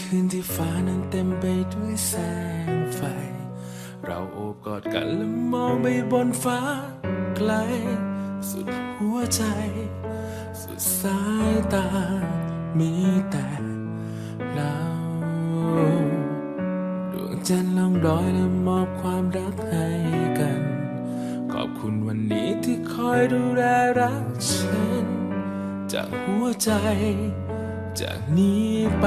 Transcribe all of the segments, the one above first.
คืนที่ฟ้านั้นเต็มไปด้วยแสงไฟ เราโอบกอดกันและมองไปบนฟ้าไกล สุดหัวใจ สุดสายตา มีแต่เราดวงจันทร์ลองรอยและมอบความรักให้กัน ขอบคุณวันนี้ที่คอยดูแลรักฉัน จากหัวใจจากนี้ไป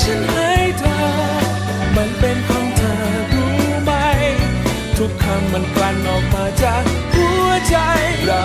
ฉันให้เธอ มันเป็นของเธอรู้ไหม ทุกคำมันกลั่นออกมาจากหัวใจเรา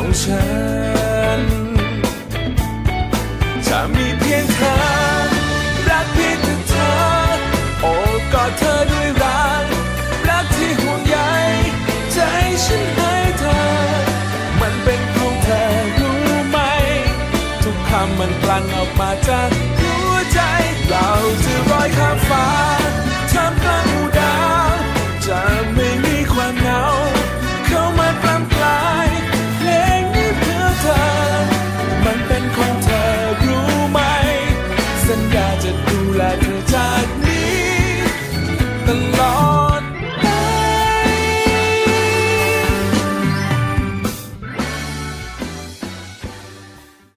ของฉัน จะมีเพียงเธอ รักเพียงแต่เธอ โอบกอดเธอด้วยรัก รักที่ห่วงใยใจฉันให้เธอ มันเป็นของเธอรู้ไหม ทุกคำมันกลั่นออกมาจาก